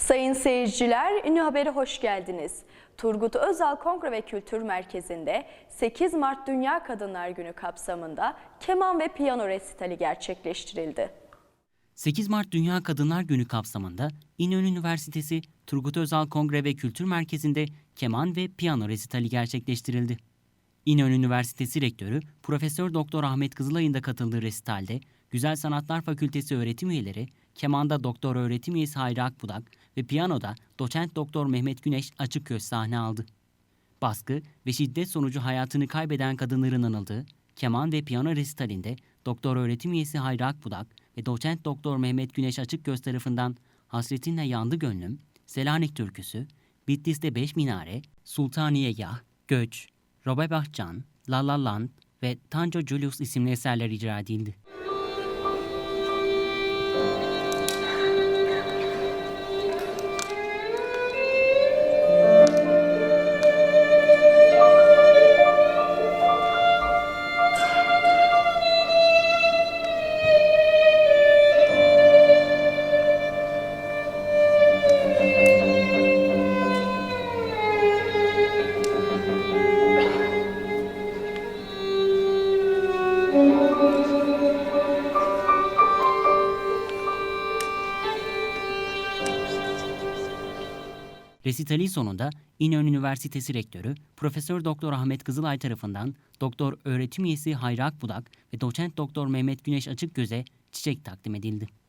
Sayın seyirciler, Ünlü Haber'e hoş geldiniz. Turgut Özal Kongre ve Kültür Merkezi'nde 8 Mart Dünya Kadınlar Günü kapsamında keman ve piyano resitali gerçekleştirildi. 8 Mart Dünya Kadınlar Günü kapsamında İnönü Üniversitesi Turgut Özal Kongre ve Kültür Merkezi'nde keman ve piyano resitali gerçekleştirildi. İnönü Üniversitesi Rektörü Profesör Doktor Ahmet Kızılay'ın da katıldığı resitalde Güzel Sanatlar Fakültesi öğretim üyeleri, kemanda Doktor öğretim üyesi Hayri Akbudak ve piyanoda Doçent Doktor Mehmet Güneş açık göz sahne aldı. Baskı ve şiddet sonucu hayatını kaybeden kadınların anıldığı keman ve piyano resitalinde doktor öğretim üyesi Hayri Akbudak ve doçent doktor Mehmet Güneş Açıkgöz tarafından Hasretinle Yandı Gönlüm, Selanik Türküsü, Bitlis'te Beş Minare, Sultaniye Yah, Göç, Robe Bahçan, La La Land ve Tanjo Julius isimli eserler icra edildi. Resitalin sonunda İnönü Üniversitesi Rektörü Profesör Doktor Ahmet Kızılay tarafından Doktor öğretim üyesi Hayri Akbudak ve Doçent Doktor Mehmet Güneş Açıkgöz'e çiçek takdim edildi.